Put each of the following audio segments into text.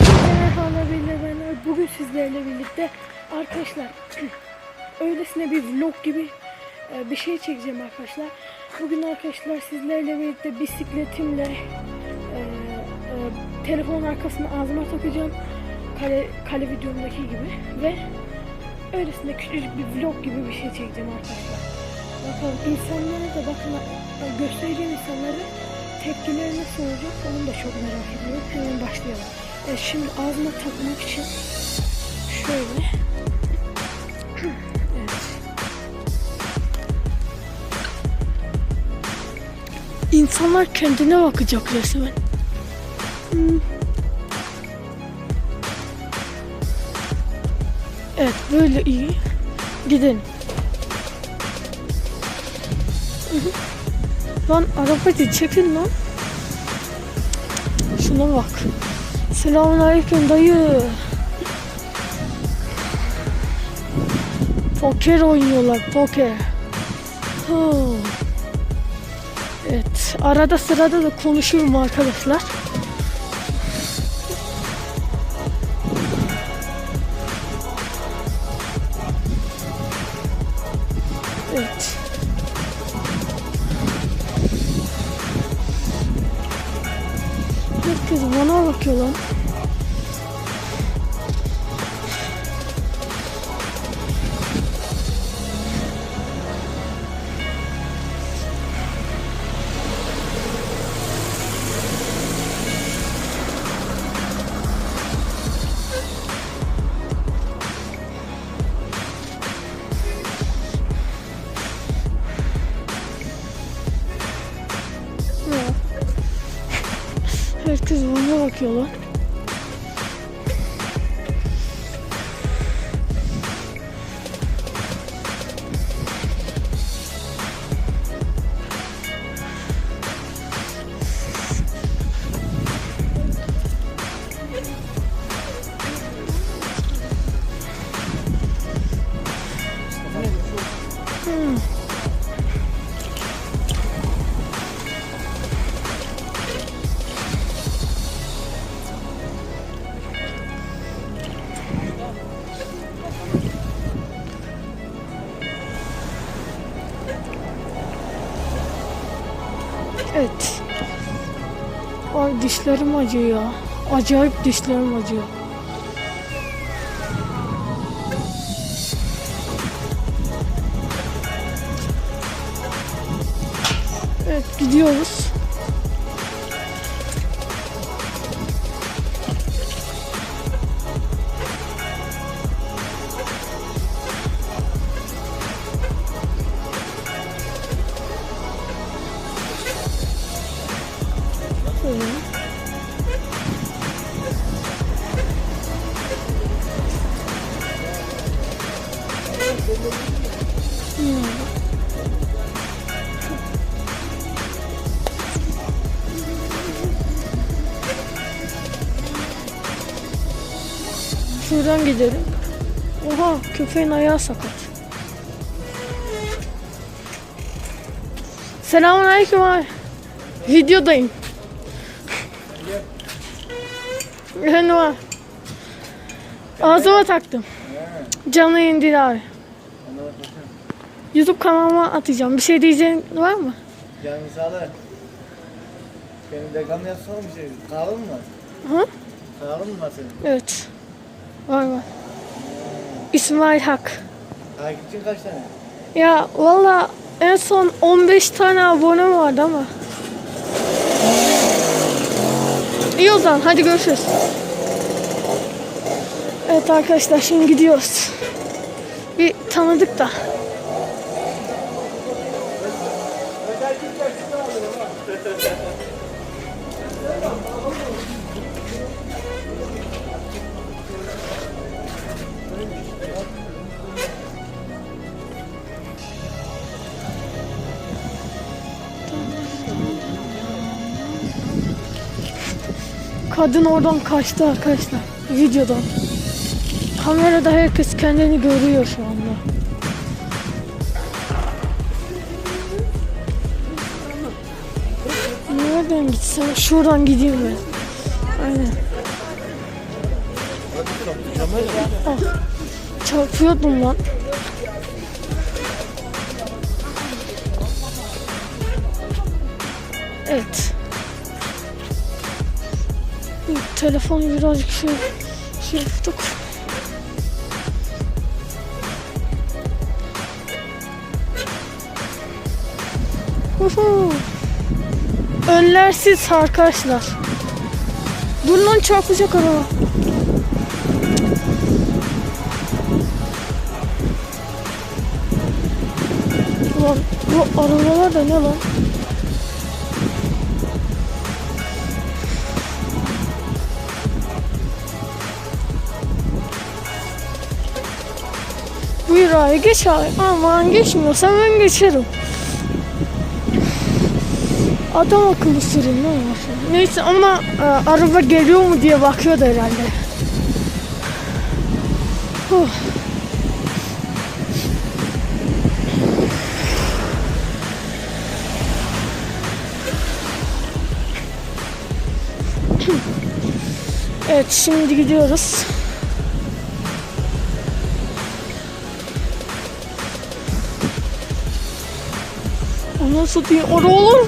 Merhaba ben bugün sizlerle birlikte arkadaşlar öylesine bir vlog gibi e, bir şey çekeceğim arkadaşlar. Bugün arkadaşlar sizlerle birlikte bisikletimle e, e, telefon arkasına ağzıma takacağım. Kale, kale videomdaki gibi ve öylesine küçücük bir vlog gibi bir şey çekeceğim arkadaşlar. Bakalım insanlara da bakın e, göstereceğim insanlara tepkileri nasıl olacak onu da çok merak ediyorum. Hemen başlayalım. E, şimdi ağzıma takmak için şöyle evet. İnsanlar kendine bakacak resmen. Evet böyle iyi. Gidelim. Lan arabacı çekin lan. Şuna bak. Selamun aleyküm dayı. Poker oynuyorlar poker. Evet arada sırada da konuşurum arkadaşlar. Evet. Herkes bana bakıyor lan. Herkes bana bakıyor lan. Evet. Ay dişlerim acıyor. Acayip dişlerim acıyor. Evet gidiyoruz. Şuradan gidelim. Oha köpeğin ayağı sakat. Selamun aleyküm abi. Videodayım. Efendim abi. Ağzıma taktım. Canlı değil abi. YouTube kanalıma atacağım. Bir şey diyeceğin var mı? Yani sağlar. Benim dekamı yapsana bir şey. Kanalın mı var? Hı? Kanalın mı var senin? Evet. Var var. İsmail Hak. Takipçin kaç tane? Ya valla en son 15 tane abonem vardı ama. İyi o zaman hadi görüşürüz. Evet arkadaşlar şimdi gidiyoruz. Bir tanıdık da. Kadın oradan kaçtı arkadaşlar. Videodan. Kamerada herkes kendini görüyor şu anda. Nereden gitsem? Şuradan gideyim ben. Aynen. Ah, çarpıyordum lan. Evet. Telefonu birazcık şey, şey yaptık. Önlersiz arkadaşlar. Dur lan çarpacak araba. Ulan bu arabalar da ne lan? Buyur abi geç abi. Aman geçmiyorsa ben geçerim. Adam akıllı sürün ne var? Neyse ama e, araba geliyor mu diye bakıyordu herhalde. Huh. Evet şimdi gidiyoruz. Nasıl diye oralar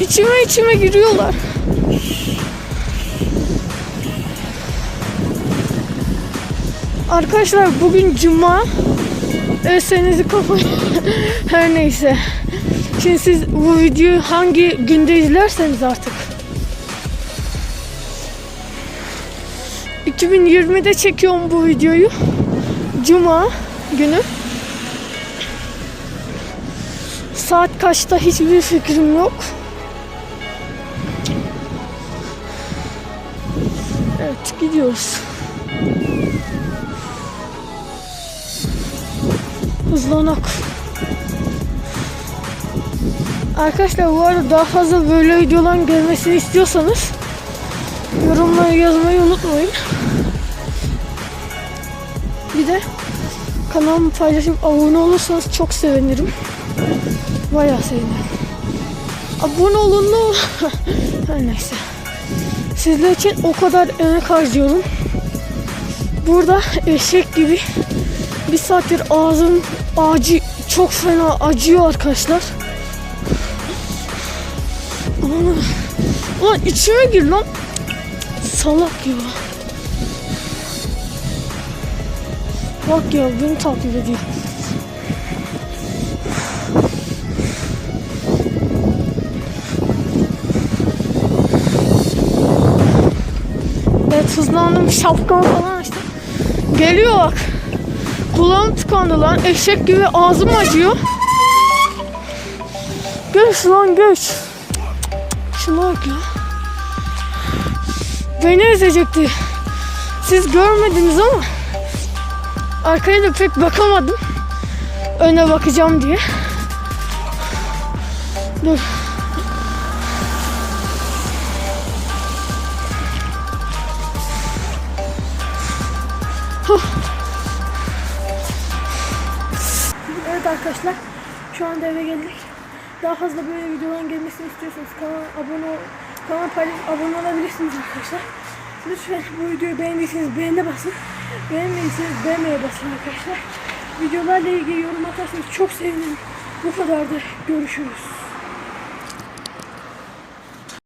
içime içime giriyorlar. Arkadaşlar bugün cuma. Ösenizi kafa her neyse. Şimdi siz bu videoyu hangi günde izlerseniz artık. 2020'de çekiyorum bu videoyu. Cuma günü. Saat kaçta hiçbir fikrim yok. Evet gidiyoruz. Hızlanak. Arkadaşlar bu arada daha fazla böyle videoların gelmesini istiyorsanız yorumlara yazmayı unutmayın. Bir de kanalımı paylaşıp abone olursanız çok sevinirim. Bayağı sevinirim. Abone olun olur. Her neyse. Sizler için o kadar emek harcıyorum. Burada eşek gibi bir saattir ağzım acı çok fena acıyor arkadaşlar. Ulan, ulan içime gir lan. Salak ya. Bak ya beni takip ediyor. Hızlandım şapkamı falan açtım. Geliyor bak. Kulağım tıkandı lan. Eşek gibi ağzım acıyor. Geç lan geç. Şuna bak ya. Beni ezecekti. Siz görmediniz ama arkaya da pek bakamadım. Öne bakacağım diye. Dur. Evet arkadaşlar şu anda eve geldik. Daha fazla böyle videoların gelmesini istiyorsanız kanala abone ol, kanala abone olabilirsiniz arkadaşlar. Lütfen bu videoyu beğendiyseniz beğene basın. Beğenmediyseniz beğenmeye basın arkadaşlar. Videolarla ilgili yorum atarsanız çok sevinirim. Bu kadardı. Görüşürüz.